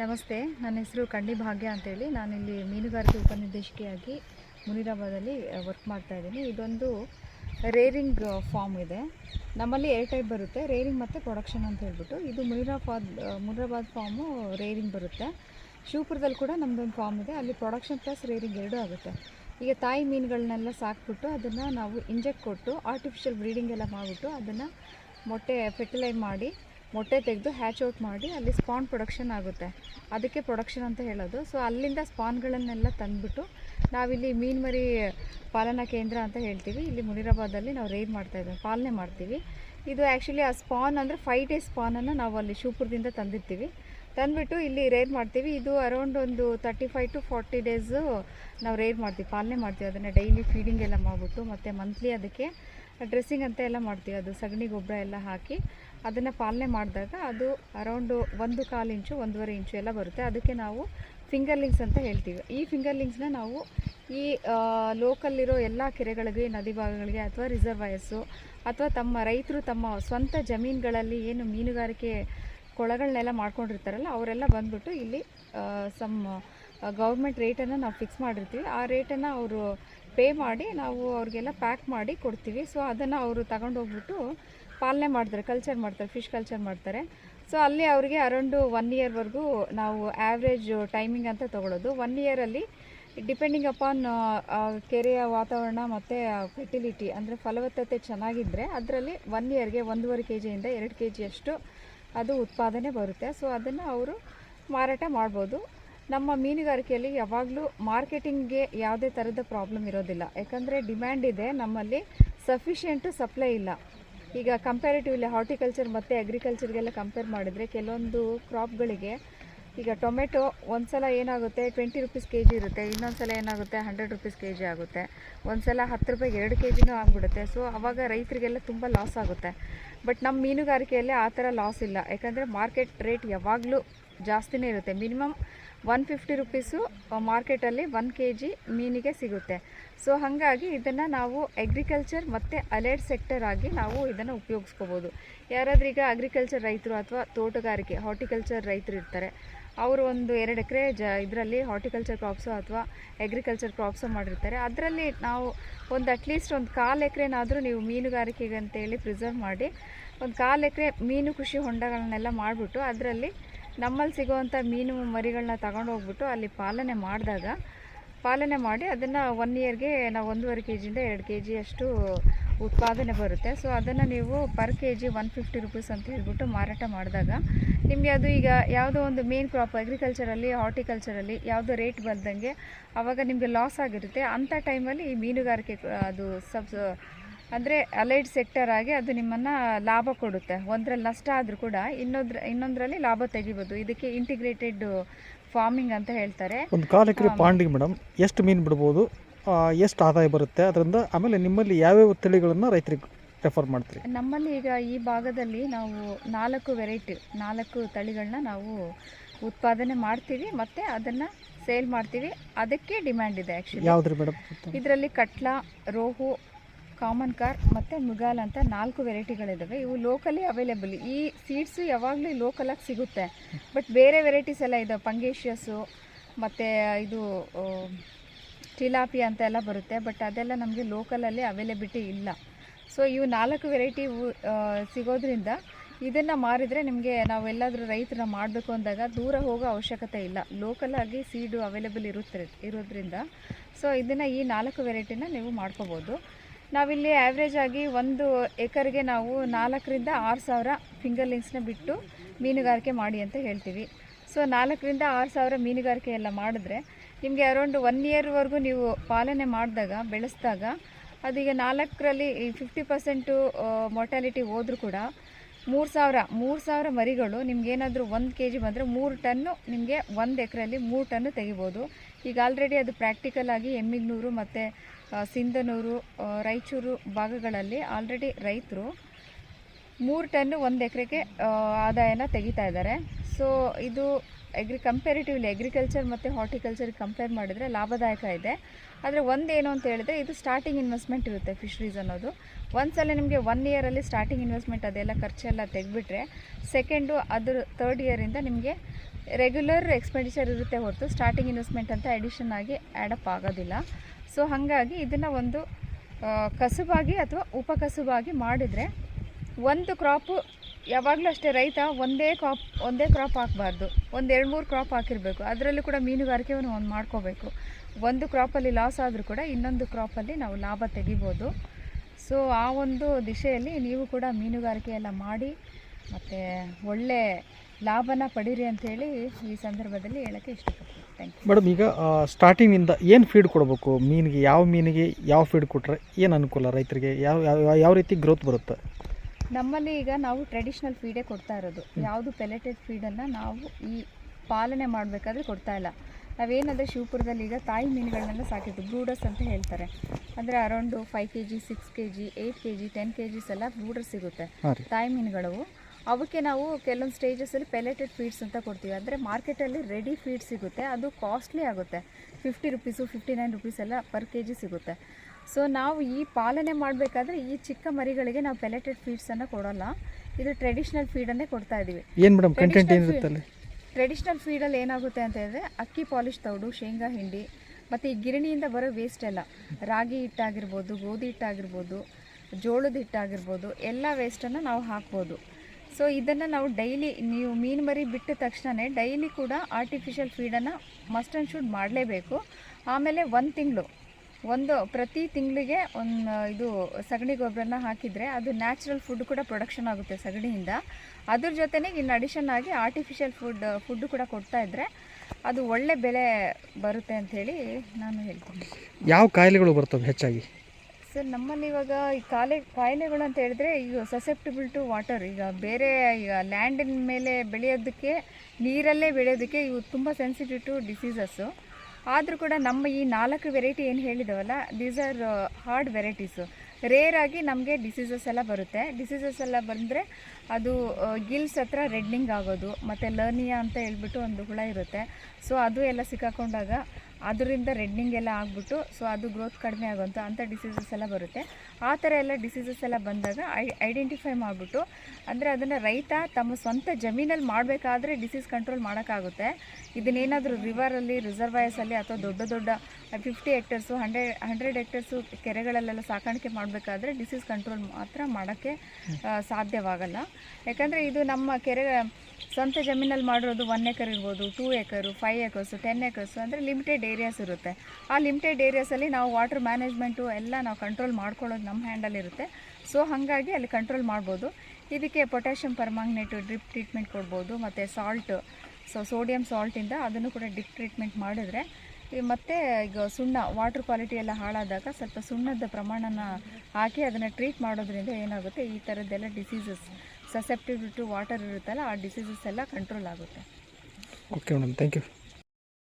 ನಮಸ್ತೆ, ನನ್ನ ಹೆಸರು ಕಣ್ಣಿ ಭಾಗ್ಯ ಅಂತೇಳಿ. ನಾನಿಲ್ಲಿ ಮೀನುಗಾರಿಕೆ ಉಪನಿರ್ದೇಶಕಿಯಾಗಿ ಮುನಿರಾಬಾದಲ್ಲಿ ವರ್ಕ್ ಮಾಡ್ತಾ ಇದ್ದೀನಿ. ಇದೊಂದು ರೇರಿಂಗ್ ಫಾರ್ಮ್ ಇದೆ. ನಮ್ಮಲ್ಲಿ ಏರ್ ಟೈಪ್ ಬರುತ್ತೆ. ರೇರಿಂಗ್ ಮತ್ತು ಪ್ರೊಡಕ್ಷನ್ ಅಂತ ಹೇಳ್ಬಿಟ್ಟು. ಇದು ಮುನಿರಾಬಾದ್ ಮುನಿರಾಬಾದ್ ಫಾರ್ಮು ರೇರಿಂಗ್ ಬರುತ್ತೆ. ಶಿವಪುರದಲ್ಲಿ ಕೂಡ ನಮ್ಮದೊಂದು ಫಾರ್ಮ್ ಇದೆ. ಅಲ್ಲಿ ಪ್ರೊಡಕ್ಷನ್ ಪ್ಲಸ್ ರೇರಿಂಗ್ ಎರಡೂ ಆಗುತ್ತೆ. ಈಗ ತಾಯಿ ಮೀನುಗಳನ್ನೆಲ್ಲ ಸಾಕ್ಬಿಟ್ಟು ಅದನ್ನು ನಾವು ಇಂಜೆಕ್ಟ್ ಕೊಟ್ಟು ಆರ್ಟಿಫಿಷಿಯಲ್ ಬ್ರೀಡಿಂಗ್ ಎಲ್ಲ ಮಾಡಿಬಿಟ್ಟು ಅದನ್ನು ಮೊಟ್ಟೆ ಫೆರ್ಟಿಲೈಸ್ ಮಾಡಿ ಮೊಟ್ಟೆ ತೆಗೆದು ಹ್ಯಾಚ್ ಔಟ್ ಮಾಡಿ ಅಲ್ಲಿ ಸ್ಪಾನ್ ಪ್ರೊಡಕ್ಷನ್ ಆಗುತ್ತೆ. ಅದಕ್ಕೆ ಪ್ರೊಡಕ್ಷನ್ ಅಂತ ಹೇಳೋದು. ಸೊ ಅಲ್ಲಿಂದ ಸ್ಪಾನ್ಗಳನ್ನೆಲ್ಲ ತಂದುಬಿಟ್ಟು ನಾವಿಲ್ಲಿ ಮೀನು ಮರಿ ಪಾಲನಾ ಕೇಂದ್ರ ಅಂತ ಹೇಳ್ತೀವಿ. ಇಲ್ಲಿ ಮುನಿರಾಬಾದಲ್ಲಿ ನಾವು ರೈಡ್ ಮಾಡ್ತಾ ಇದ್ದೀವಿ ಪಾಲನೆ ಮಾಡ್ತೀವಿ. ಇದು ಆ್ಯಕ್ಚುಲಿ ಆ ಸ್ಪಾನ್ ಅಂದರೆ ಫೈವ್ ಡೇಸ್ ಸ್ಪಾನನ್ನು ನಾವು ಅಲ್ಲಿ ಶಿವಪುರದಿಂದ ತಂದಿರ್ತೀವಿ. ತಂದುಬಿಟ್ಟು ಇಲ್ಲಿ ರೇರ್ ಮಾಡ್ತೀವಿ. ಇದು ಅರೌಂಡ್ ಒಂದು thirty five to forty days ನಾವು ರೇರ್ ಮಾಡ್ತೀವಿ, ಪಾಲನೆ ಮಾಡ್ತೀವಿ. ಅದನ್ನು ಡೈಲಿ ಫೀಡಿಂಗ್ ಎಲ್ಲ ಮಾಡಿಬಿಟ್ಟು ಮತ್ತು ಮಂತ್ಲಿ ಅದಕ್ಕೆ ಡ್ರೆಸ್ಸಿಂಗ್ ಅಂತ ಎಲ್ಲ ಮಾಡ್ತೀವಿ. ಅದು ಸಗಣಿ ಗೊಬ್ಬರ ಎಲ್ಲ ಹಾಕಿ. ಅದನ್ನು ಪಾಲನೆ ಮಾಡಿದಾಗ ಅದು ಅರೌಂಡು ಒಂದು ಕಾಲು ಇಂಚು, ಒಂದೂವರೆ ಇಂಚು ಎಲ್ಲ ಬರುತ್ತೆ. ಅದಕ್ಕೆ ನಾವು ಫಿಂಗರ್ಲಿಂಗ್ಸ್ ಅಂತ ಹೇಳ್ತೀವಿ. ಈ ಫಿಂಗರ್ಲಿಂಗ್ಸ್ನ ನಾವು ಈ ಲೋಕಲ್ಲಿರೋ ಎಲ್ಲ ಕೆರೆಗಳಿಗೆ, ನದಿ ಭಾಗಗಳಿಗೆ ಅಥವಾ ರಿಸರ್ವಾಯರ್ಸು ಅಥವಾ ತಮ್ಮ ರೈತರು ತಮ್ಮ ಸ್ವಂತ ಜಮೀನುಗಳಲ್ಲಿ ಏನು ಮೀನುಗಾರಿಕೆ ಕೊಳಗಳನ್ನೆಲ್ಲ ಮಾಡ್ಕೊಂಡಿರ್ತಾರಲ್ಲ, ಅವರೆಲ್ಲ ಬಂದ್ಬಿಟ್ಟು ಇಲ್ಲಿ ಸಮ್ ಗೌರ್ಮೆಂಟ್ ರೇಟನ್ನು ನಾವು ಫಿಕ್ಸ್ ಮಾಡಿರ್ತೀವಿ. ಆ ರೇಟನ್ನು ಅವರು ಪೇ ಮಾಡಿ, ನಾವು ಅವ್ರಿಗೆಲ್ಲ ಪ್ಯಾಕ್ ಮಾಡಿ ಕೊಡ್ತೀವಿ. ಸೊ ಅದನ್ನು ಅವರು ತಗೊಂಡೋಗ್ಬಿಟ್ಟು ಪಾಲನೆ ಮಾಡ್ತಾರೆ ಕಲ್ಚರ್ ಮಾಡ್ತಾರೆ ಫಿಶ್ ಕಲ್ಚರ್ ಮಾಡ್ತಾರೆ. ಸೊ ಅಲ್ಲಿ ಅವರಿಗೆ ಅರೌಂಡು ಒನ್ ಇಯರ್ವರೆಗೂ ನಾವು ಆ್ಯಾವ್ರೇಜ್ ಟೈಮಿಂಗ್ ಅಂತ ತೊಗೊಳೋದು. ಒನ್ ಇಯರಲ್ಲಿ ಡಿಪೆಂಡಿಂಗ್ ಅಪಾನ್ ಕೆರೆಯ ವಾತಾವರಣ ಮತ್ತು ಫೆಟಿಲಿಟಿ ಅಂದರೆ ಫಲವತ್ತತೆ ಚೆನ್ನಾಗಿದ್ದರೆ ಅದರಲ್ಲಿ ಒನ್ ಇಯರ್ಗೆ ಒಂದೂವರೆ ಕೆ ಜಿಯಿಂದ ಎರಡು ಕೆ ಜಿಯಷ್ಟು ಅದು ಉತ್ಪಾದನೆ ಬರುತ್ತೆ. ಸೊ ಅದನ್ನು ಅವರು ಮಾರಾಟ ಮಾಡ್ಬೋದು. ನಮ್ಮ ಮೀನುಗಾರಿಕೆಯಲ್ಲಿ ಯಾವಾಗಲೂ ಮಾರ್ಕೆಟಿಂಗ್ಗೆ ಯಾವುದೇ ಥರದ ಪ್ರಾಬ್ಲಮ್ ಇರೋದಿಲ್ಲ. ಯಾಕಂದರೆ ಡಿಮ್ಯಾಂಡ್ ಇದೆ, ನಮ್ಮಲ್ಲಿ ಸಫಿಷಿಯೆಂಟು ಸಪ್ಲೈ ಇಲ್ಲ. ಈಗ ಕಂಪ್ಯಾರಿಟಿವ್ಲಿ ಹಾರ್ಟಿಕಲ್ಚರ್ ಮತ್ತು ಅಗ್ರಿಕಲ್ಚರ್ಗೆಲ್ಲ ಕಂಪೇರ್ ಮಾಡಿದರೆ ಕೆಲವೊಂದು ಕ್ರಾಪ್ಗಳಿಗೆ ಈಗ ಟೊಮೆಟೊ ಒಂದು ಸಲ ಏನಾಗುತ್ತೆ ಟ್ವೆಂಟಿ ರುಪೀಸ್ ಕೆ ಜಿ ಇರುತ್ತೆ ಇನ್ನೊಂದು ಸಲ ಏನಾಗುತ್ತೆ ಹಂಡ್ರೆಡ್ ರುಪೀಸ್ ಕೆ ಜಿ ಆಗುತ್ತೆ. ಒಂದು ಸಲ ಹತ್ತು ರೂಪಾಯಿಗೆ ಎರಡು ಕೆ ಜಿನೂ ಆಗಿಬಿಡುತ್ತೆ. ಸೊ ಆವಾಗ ರೈತರಿಗೆಲ್ಲ ತುಂಬ ಲಾಸ್ ಆಗುತ್ತೆ. ಬಟ್ ನಮ್ಮ ಮೀನುಗಾರಿಕೆಯಲ್ಲಿ ಆ ಥರ ಲಾಸ್ ಇಲ್ಲ. ಯಾಕಂದರೆ ಮಾರ್ಕೆಟ್ ರೇಟ್ ಯಾವಾಗಲೂ ಜಾಸ್ತಿನೇ ಇರುತ್ತೆ. ಮಿನಿಮಮ್ ಒನ್ ಫಿಫ್ಟಿ ರುಪೀಸು ಮಾರ್ಕೆಟಲ್ಲಿ ಒನ್ ಕೆ ಜಿ ಮೀನಿಗೆ ಸಿಗುತ್ತೆ. ಸೊ, ಹಾಗಾಗಿ ಇದನ್ನು ನಾವು ಅಗ್ರಿಕಲ್ಚರ್ ಮತ್ತು ಅಲೈಡ್ ಸೆಕ್ಟರ್ ಆಗಿ ನಾವು ಇದನ್ನು ಉಪಯೋಗಿಸ್ಕೋಬೋದು. ಯಾರಾದ್ರೂ ಈಗ ಅಗ್ರಿಕಲ್ಚರ್ ರೈತರು ಅಥವಾ ತೋಟಗಾರಿಕೆ ಹಾರ್ಟಿಕಲ್ಚರ್ ರೈತರು ಇರ್ತಾರೆ, ಅವರು ಒಂದು ಎರಡು ಎಕರೆ ಜ, ಇದರಲ್ಲಿ ಹಾರ್ಟಿಕಲ್ಚರ್ ಕ್ರಾಪ್ಸು ಅಥವಾ ಅಗ್ರಿಕಲ್ಚರ್ ಕ್ರಾಪ್ಸು ಮಾಡಿರ್ತಾರೆ. ಅದರಲ್ಲಿ ನಾವು ಒಂದು ಅಟ್ಲೀಸ್ಟ್ ಒಂದು ಕಾಲು ಎಕರೆನಾದರೂ ನೀವು ಮೀನುಗಾರಿಕೆಗೆ ಅಂತೇಳಿ ಪ್ರಿಸರ್ವ್ ಮಾಡಿ, ಒಂದು ಕಾಲು ಎಕರೆ ಮೀನು ಕೃಷಿ ಹೊಂಡಗಳನ್ನೆಲ್ಲ ಮಾಡಿಬಿಟ್ಟು ಅದರಲ್ಲಿ ನಮ್ಮಲ್ಲಿ ಸಿಗುವಂಥ ಮೀನು ಮರಿಗಳನ್ನ ತಗೊಂಡು ಹೋಗ್ಬಿಟ್ಟು ಅಲ್ಲಿ ಪಾಲನೆ ಮಾಡಿದಾಗ, ಪಾಲನೆ ಮಾಡಿ ಅದನ್ನು ಒನ್ ಇಯರ್ಗೆ ನಾವು ಒಂದೂವರೆ ಕೆ ಜಿಯಿಂದ ಎರಡು ಕೆ ಜಿಯಷ್ಟು ಉತ್ಪಾದನೆ ಬರುತ್ತೆ. ಸೊ ಅದನ್ನು ನೀವು per K G one fifty rupees ಅಂತ ಹೇಳ್ಬಿಟ್ಟು ಮಾರಾಟ ಮಾಡಿದಾಗ, ನಿಮಗೆ ಅದು ಈಗ ಯಾವುದೋ ಒಂದು ಮೇನ್ ಕ್ರಾಪ್ ಅಗ್ರಿಕಲ್ಚರಲ್ಲಿ ಹಾರ್ಟಿಕಲ್ಚರಲ್ಲಿ ಯಾವುದೋ ರೇಟ್ ಬಂದಂಗೆ ಆವಾಗ ನಿಮಗೆ ಲಾಸ್ ಆಗಿರುತ್ತೆ. ಅಂಥ ಟೈಮಲ್ಲಿ ಈ ಮೀನುಗಾರಿಕೆ, ಅದು ಸಬ್ ಅಂದರೆ ಅಲೈಡ್ ಸೆಕ್ಟರ್ ಆಗಿ ಅದು ನಿಮ್ಮನ್ನು ಲಾಭ ಕೊಡುತ್ತೆ. ಒಂದರಲ್ಲಿ ನಷ್ಟ ಆದರೂ ಕೂಡ ಇನ್ನೊಂದ್ರ ಇನ್ನೊಂದರಲ್ಲಿ ಲಾಭ ತೆಗಿಬೋದು. ಇದಕ್ಕೆ ಇಂಟಿಗ್ರೇಟೆಡ್ ಫಾರ್ಮಿಂಗ್ ಅಂತ ಹೇಳ್ತಾರೆ. ಒಂದು ಕಾಲು ಎಕರೆ ಪಾಂಡಿಗೆ ಮೇಡಮ್ ಎಷ್ಟು ಮೀನು ಬಿಡ್ಬೋದು? ಎಷ್ಟು ಆದಾಯ ಬರುತ್ತೆ? ಅದರಿಂದ ಆಮೇಲೆ ನಿಮ್ಮಲ್ಲಿ ಯಾವ್ಯಾವ ತಳಿಗಳನ್ನು ರೈತರಿಗೆ ರೆಫರ್ ಮಾಡ್ತೀರಿ? ನಮ್ಮಲ್ಲಿ ಈಗ ಈ ಭಾಗದಲ್ಲಿ ನಾವು ನಾಲ್ಕು ವೆರೈಟಿ ನಾಲ್ಕು ತಳಿಗಳನ್ನ ನಾವು ಉತ್ಪಾದನೆ ಮಾಡ್ತೀವಿ ಮತ್ತು ಅದನ್ನು ಸೇಲ್ ಮಾಡ್ತೀವಿ. ಅದಕ್ಕೆ ಡಿಮ್ಯಾಂಡ್ ಇದೆ ಆ್ಯಕ್ಚುಲಿ ಯಾವ್ದ್ರಿ ಮೇಡಮ್? ಇದರಲ್ಲಿ ಕಟ್ಲಾ ರೋಹು ಕಾಮನ್ ಕಾರ್ ಮತ್ತು ಮುಗಾಲ್ ಅಂತ ನಾಲ್ಕು ವೆರೈಟಿಗಳಿದ್ದಾವೆ ಇವು ಲೋಕಲಿ ಅವೈಲೇಬಲ್ ಈ ಸೀಡ್ಸು ಯಾವಾಗಲೂ ಲೋಕಲಾಗಿ ಸಿಗುತ್ತೆ. ಬಟ್ ಬೇರೆ ವೆರೈಟೀಸ್ ಎಲ್ಲ ಇದಾವೆ ಪಂಗೇಷಿಯಸ್ಸು ಮತ್ತು ಇದು ಟಿಲಾಪಿ ಅಂತ ಎಲ್ಲ ಬರುತ್ತೆ. ಬಟ್ ಅದೆಲ್ಲ ನಮಗೆ ಲೋಕಲಲ್ಲಿ ಅವೈಲೇಬಿಲಿಟಿ ಇಲ್ಲ. ಸೊ ಇವು ನಾಲ್ಕು ವೆರೈಟಿ ಸಿಗೋದ್ರಿಂದ ಇದನ್ನು ಮಾರಿದರೆ ನಿಮಗೆ ನಾವೆಲ್ಲಾದರೂ ರೈತರನ್ನ ಮಾಡಬೇಕು ಅಂದಾಗ ದೂರ ಹೋಗೋ ಅವಶ್ಯಕತೆ ಇಲ್ಲ. ಲೋಕಲಾಗಿ ಸೀಡು ಅವೈಲೇಬಲ್ ಇರುತ್ತೆ ಇರೋದ್ರಿಂದ. ಸೊ ಇದನ್ನು ಈ ನಾಲ್ಕು ವೆರೈಟಿನ ನೀವು ಮಾಡ್ಕೋಬೋದು. ನಾವಿಲ್ಲಿ ಆ್ಯಾವ್ರೇಜ್ ಆಗಿ ಒಂದು ಎಕರೆಗೆ ನಾವು ನಾಲ್ಕರಿಂದ ಆರು ಸಾವಿರ ಫಿಂಗರ್ಲಿಂಗ್ಸ್ನ ಬಿಟ್ಟು ಮೀನುಗಾರಿಕೆ ಮಾಡಿ ಅಂತ ಹೇಳ್ತೀವಿ. ಸೊ ನಾಲ್ಕರಿಂದ ಆರು ಸಾವಿರ ಮೀನುಗಾರಿಕೆ ಎಲ್ಲ ಮಾಡಿದ್ರೆ ನಿಮಗೆ ಅರೌಂಡ್ ಒನ್ ಇಯರ್ವರೆಗೂ ನೀವು ಪಾಲನೆ ಮಾಡಿದಾಗ, ಬೆಳೆಸಿದಾಗ ಅದೀಗ ನಾಲ್ಕರಲ್ಲಿ ಫಿಫ್ಟಿ ಪರ್ಸೆಂಟು ಮೊರ್ಟಾಲಿಟಿ ಹೋದರೂ ಕೂಡ ಮೂರು ಸಾವಿರ ಮೂರು ಸಾವಿರ ಮರಿಗಳು ನಿಮ್ಗೇನಾದರೂ ಒಂದು ಕೆ ಜಿ ಬಂದರೆ ಮೂರು ಟನ್ನು ನಿಮಗೆ ಒಂದು ಎಕರೆಯಲ್ಲಿ ಮೂರು ಟನ್ನು ತೆಗಿಬೋದು. ಈಗ ಆಲ್ರೆಡಿ ಅದು ಪ್ರಾಕ್ಟಿಕಲ್ ಆಗಿ ಎಮ್ಮಿಗ್ನೂರು ಮತ್ತು ಸಿಂಧನೂರು ರಾಯಚೂರು ಭಾಗಗಳಲ್ಲಿ ಆಲ್ರೆಡಿ ರೈತರು ಮೂರು ಟನ್ನು ಒಂದು ಎಕರೆಗೆ ಆದಾಯನ ತೆಗಿತಾ ಇದ್ದಾರೆ. ಸೊ ಇದು ಎಗ್ರಿ ಕಂಪೇರಿಟಿವ್ಲಿ ಅಗ್ರಿಕಲ್ಚರ್ ಮತ್ತು ಹಾರ್ಟಿಕಲ್ಚರ್ಗೆ ಕಂಪೇರ್ ಮಾಡಿದರೆ ಲಾಭದಾಯಕ ಇದೆ. ಆದರೆ ಒಂದೇನು ಅಂತ ಹೇಳಿದ್ರೆ ಇದು ಸ್ಟಾರ್ಟಿಂಗ್ ಇನ್ವೆಸ್ಟ್ಮೆಂಟ್ ಇರುತ್ತೆ ಫಿಶ್ರೀಸ್ ಅನ್ನೋದು. ಒಂದ್ಸಲ ನಿಮಗೆ ಒನ್ ಇಯರಲ್ಲಿ ಸ್ಟಾರ್ಟಿಂಗ್ ಇನ್ವೆಸ್ಟ್ಮೆಂಟ್ ಅದೆಲ್ಲ ಖರ್ಚೆಲ್ಲ ತೆಗೆಬಿಟ್ರೆ ಸೆಕೆಂಡು ಅದ್ರ ತರ್ಡ್ ಇಯರಿಂದ ನಿಮಗೆ ರೆಗ್ಯುಲರ್ ಎಕ್ಸ್ಪೆಂಡಿಚರ್ ಇರುತ್ತೆ ಹೊರತು ಸ್ಟಾರ್ಟಿಂಗ್ ಇನ್ವೆಸ್ಟ್ಮೆಂಟ್ ಅಂತ ಅಡಿಷನ್ ಆಗಿ ಆ್ಯಡಪ್ ಆಗೋದಿಲ್ಲ. ಸೊ ಹಾಗಾಗಿ ಇದನ್ನು ಒಂದು ಕಸುಬಾಗಿ ಅಥವಾ ಉಪಕಸುಬಾಗಿ ಮಾಡಿದರೆ ಒಂದು ಕ್ರಾಪು ಯಾವಾಗಲೂ ಅಷ್ಟೇ ರೈತ ಒಂದೇ ಕ್ರಾಪ್ ಒಂದೇ ಕ್ರಾಪ್ ಹಾಕಬಾರ್ದು. ಒಂದು ಎರಡು ಮೂರು ಕ್ರಾಪ್ ಹಾಕಿರಬೇಕು. ಅದರಲ್ಲೂ ಕೂಡ ಮೀನುಗಾರಿಕೆಯನ್ನು ಒಂದು ಮಾಡ್ಕೋಬೇಕು. ಒಂದು ಕ್ರಾಪಲ್ಲಿ ಲಾಸ್ ಆದರೂ ಕೂಡ ಇನ್ನೊಂದು ಕ್ರಾಪಲ್ಲಿ ನಾವು ಲಾಭ ತೆಗಿಬೋದು. ಸೊ ಆ ಒಂದು ದಿಶೆಯಲ್ಲಿ ನೀವು ಕೂಡ ಮೀನುಗಾರಿಕೆ ಎಲ್ಲ ಮಾಡಿ ಮತ್ತು ಒಳ್ಳೆ ಲಾಭನ ಪಡೀರಿ ಅಂಥೇಳಿ ಈ ಸಂದರ್ಭದಲ್ಲಿ ಹೇಳೋಕ್ಕೆ ಇಷ್ಟಪಡ್ತೀನಿ. ಥ್ಯಾಂಕ್ ಯು ಮೇಡಮ್ ಈಗ ಸ್ಟಾರ್ಟಿಂಗಿಂದ ಏನು ಫೀಡ್ ಕೊಡಬೇಕು? ಮೀನಿಗೆ ಯಾವ ಮೀನಿಗೆ ಯಾವ ಫೀಡ್ ಕೊಟ್ಟರೆ ಏನು ಅನುಕೂಲ ರೈತರಿಗೆ? ಯಾವ ಯಾವ ಯಾವ ರೀತಿ ಗ್ರೋತ್ ಬರುತ್ತೆ? ನಮ್ಮಲ್ಲಿ ಈಗ ನಾವು ಟ್ರೆಡಿಷ್ನಲ್ ಫೀಡೇ ಕೊಡ್ತಾ ಇರೋದು. ಯಾವುದು ಪೆಲೆಟೆಡ್ ಫೀಡನ್ನು ನಾವು ಈ ಪಾಲನೆ ಮಾಡಬೇಕಾದ್ರೆ ಕೊಡ್ತಾ ಇಲ್ಲ. ನಾವೇನಂದರೆ ಶಿವಪುರದಲ್ಲಿ ಈಗ ತಾಯಿ ಮೀನುಗಳನ್ನೆಲ್ಲ ಸಾಕಿದ್ದು ಬ್ರೂಡರ್ಸ್ ಅಂತ ಹೇಳ್ತಾರೆ. ಅಂದರೆ around five K G six K G eight K G ten K Gs ಎಲ್ಲ ಬ್ರೂಡರ್ ಸಿಗುತ್ತೆ ತಾಯಿ ಮೀನುಗಳು ಅವಕ್ಕೆ ನಾವು ಕೆಲವೊಂದು ಸ್ಟೇಜಸಲ್ಲಿ ಪೆಲೆಟೆಡ್ ಫೀಡ್ಸ್ ಅಂತ ಕೊಡ್ತೀವಿ. ಅಂದರೆ ಮಾರ್ಕೆಟಲ್ಲಿ ರೆಡಿ ಫೀಡ್ ಸಿಗುತ್ತೆ. ಅದು ಕಾಸ್ಟ್ಲಿ ಆಗುತ್ತೆ. Fifty rupees fifty nine rupees ಎಲ್ಲ ಪರ್ ಕೆ ಜಿ ಸಿಗುತ್ತೆ. ಸೊ ನಾವು ಈ ಪಾಲನೆ ಮಾಡಬೇಕಾದ್ರೆ ಈ ಚಿಕ್ಕ ಮರಿಗಳಿಗೆ ನಾವು ಪೆಲೆಟೆಡ್ ಫೀಡ್ಸನ್ನು ಕೊಡೋಲ್ಲ. ಇದು ಟ್ರೆಡಿಷ್ನಲ್ ಫೀಡನ್ನೇ ಕೊಡ್ತಾ ಇದ್ದೀವಿ ಏನು ಮೇಡಮ್ ಕಂಟೆಂಟ್ ಏನಿರುತ್ತೆ ಟ್ರೆಡಿಷ್ನಲ್ ಫೀಡಲ್ಲಿ ಏನಾಗುತ್ತೆ ಅಂತ ಹೇಳಿದ್ರೆ ಅಕ್ಕಿ ಪಾಲಿಶ್ ತೌಡು ಶೇಂಗಾ ಹಿಂಡಿ ಮತ್ತು ಈ ಗಿರಣಿಯಿಂದ ಬರೋ ವೇಸ್ಟ್ ಎಲ್ಲ. ರಾಗಿ ಹಿಟ್ಟಾಗಿರ್ಬೋದು ಗೋಧಿ ಹಿಟ್ಟಾಗಿರ್ಬೋದು ಜೋಳದ ಹಿಟ್ಟಾಗಿರ್ಬೋದು ಎಲ್ಲ ವೇಸ್ಟನ್ನು ನಾವು ಹಾಕ್ಬೋದು. ಸೊ ಇದನ್ನು ನಾವು ಡೈಲಿ ನೀವು ಮೀನು ಮರಿ ಬಿಟ್ಟ ತಕ್ಷಣವೇ ಡೈಲಿ ಕೂಡ ಆರ್ಟಿಫಿಷಿಯಲ್ ಫೀಡನ್ನು ಮಸ್ಟ್ ಆ್ಯಂಡ್ ಶುಡ್ ಮಾಡಲೇಬೇಕು. ಆಮೇಲೆ ಒಂದು ತಿಂಗಳು, ಒಂದು ಪ್ರತಿ ತಿಂಗಳಿಗೆ ಒಂದು ಇದು ಸಗಣಿ ಗೊಬ್ಬರನ ಹಾಕಿದರೆ ಅದು ನ್ಯಾಚುರಲ್ ಫುಡ್ ಕೂಡ ಪ್ರೊಡಕ್ಷನ್ ಆಗುತ್ತೆ ಸಗಣಿಯಿಂದ. ಅದ್ರ ಜೊತೆನೇ ಇನ್ನು ಅಡಿಷನ್ ಆಗಿ ಆರ್ಟಿಫಿಷಿಯಲ್ ಫುಡ್ ಫುಡ್ ಕೂಡ ಕೊಡ್ತಾ ಇದ್ದರೆ ಅದು ಒಳ್ಳೆ ಬೆಲೆ ಬರುತ್ತೆ ಅಂಥೇಳಿ ನಾನು ಹೇಳ್ತೀನಿ. ಯಾವ ಕಾಯಿಲೆಗಳು ಬರ್ತವೆ ಹೆಚ್ಚಾಗಿ? ಸರ್, ನಮ್ಮಲ್ಲಿ ಇವಾಗ ಈ ಕಾಲೆ, ಕಾಯಿಲೆಗಳು ಅಂತ ಹೇಳಿದ್ರೆ ಈಗ ಸಸೆಪ್ಟಿಬಲ್ ಟು ವಾಟರ್ ಈಗ ಬೇರೆ, ಈಗ ಲ್ಯಾಂಡಿನ ಮೇಲೆ ಬೆಳೆಯೋದಕ್ಕೆ, ನೀರಲ್ಲೇ ಬೆಳೆಯೋದಕ್ಕೆ ಇವು ತುಂಬ ಸೆನ್ಸಿಟಿವ್ ಟು ಡಿಸೀಸಸ್ಸು ಆದರೂ ಕೂಡ ನಮ್ಮ ಈ ನಾಲ್ಕು ವೆರೈಟಿ ಏನು ಹೇಳಿದವಲ್ಲ these are hard varieties rare ಆಗಿ ನಮಗೆ ಡಿಸೀಸಸ್ ಎಲ್ಲ ಬರುತ್ತೆ. ಡಿಸೀಸಸ್ ಎಲ್ಲ ಬಂದರೆ ಅದು ಗಿಲ್ಸ್ ಹತ್ರ ರೆಡ್ನಿಂಗ್ ಆಗೋದು, ಮತ್ತು ಲರ್ನಿಯಾ ಅಂತ ಹೇಳ್ಬಿಟ್ಟು ಒಂದು ಹುಳ ಇರುತ್ತೆ. ಸೊ ಅದು ಎಲ್ಲ ಸಿಕ್ಕಾಕೊಂಡಾಗ ಅದರಿಂದ ರೆಡ್ನಿಂಗ್ ಎಲ್ಲ ಆಗಿಬಿಟ್ಟು ಸೊ ಅದು ಗ್ರೋತ್ ಕಡಿಮೆ ಆಗೋಂಥ ಅಂಥ ಡಿಸೀಸಸ್ ಎಲ್ಲ ಬರುತ್ತೆ. ಆ ಥರ ಎಲ್ಲ ಡಿಸೀಸಸ್ ಎಲ್ಲ ಬಂದಾಗ ಐ ಐಡೆಂಟಿಫೈ ಮಾಡಿಬಿಟ್ಟು, ಅಂದರೆ ಅದನ್ನು ರೈತ ತಮ್ಮ ಸ್ವಂತ ಜಮೀನಲ್ಲಿ ಮಾಡಬೇಕಾದ್ರೆ ಡಿಸೀಸ್ ಕಂಟ್ರೋಲ್ ಮಾಡೋಕ್ಕಾಗುತ್ತೆ. ಇದನ್ನೇನಾದರೂ ರಿವರಲ್ಲಿ ರಿಸರ್ವಾಯರ್ಸಲ್ಲಿ ಅಥವಾ ದೊಡ್ಡ ದೊಡ್ಡ fifty hectares hundred hundred hectares ಕೆರೆಗಳಲ್ಲೆಲ್ಲ ಸಾಕಾಣಿಕೆ ಮಾಡಬೇಕಾದ್ರೆ ಡಿಸೀಸ್ ಕಂಟ್ರೋಲ್ ಮಾತ್ರ ಮಾಡೋಕ್ಕೆ ಸಾಧ್ಯವಾಗಲ್ಲ. ಯಾಕಂದರೆ ಇದು ನಮ್ಮ ಕೆರೆ ಸ್ವಂತ ಜಮೀನಲ್ಲಿ ಮಾಡಿರೋದು ಒನ್ ಏಕರ್ ಇರ್ಬೋದು two acre five acres ten acres ಅಂದರೆ ಲಿಮಿಟೆಡ್ ಏರಿಯಾಸ್ ಇರುತ್ತೆ. ಆ ಲಿಮಿಟೆಡ್ ಏರಿಯಾಸಲ್ಲಿ ನಾವು ವಾಟರ್ ಮ್ಯಾನೇಜ್ಮೆಂಟು ಎಲ್ಲ ನಾವು ಕಂಟ್ರೋಲ್ ಮಾಡ್ಕೊಳ್ಳೋದು ನಮ್ಮ ಹ್ಯಾಂಡಲ್ಲಿರುತ್ತೆ ಸೊ ಹಾಗಾಗಿ ಅಲ್ಲಿ ಕಂಟ್ರೋಲ್ ಮಾಡ್ಬೋದು. ಇದಕ್ಕೆ ಪೊಟ್ಯಾಷಿಯಂ ಪರ್ಮಾಂಗ್ನೇಟು ಡ್ರಿಪ್ ಟ್ರೀಟ್ಮೆಂಟ್ ಕೊಡ್ಬೋದು, ಮತ್ತು ಸಾಲ್ಟ್ ಸೊ ಸೋಡಿಯಂ ಸಾಲ್ಟಿಂದ ಅದನ್ನು ಕೂಡ ಡಿಪ್ ಟ್ರೀಟ್ಮೆಂಟ್ ಮಾಡಿದ್ರೆ ಮತ್ತೆ ಈಗ ಸುಣ್ಣ ವಾಟರ್ ಕ್ವಾಲಿಟಿ ಎಲ್ಲ ಹಾಳಾದಾಗ ಸ್ವಲ್ಪ ಸುಣ್ಣದ ಪ್ರಮಾಣನ ಹಾಕಿ ಅದನ್ನು ಟ್ರೀಟ್ ಮಾಡೋದ್ರಿಂದ ಏನಾಗುತ್ತೆ, ಈ ಥರದ್ದೆಲ್ಲ ಡಿಸೀಸಸ್ ಸಸೆಪ್ಟಿವ್ ಟು ವಾಟರ್ ಇರುತ್ತಲ್ಲ ಆ ಡಿಸೀಸಸ್ ಎಲ್ಲ ಕಂಟ್ರೋಲ್ ಆಗುತ್ತೆ. Okay madam thank you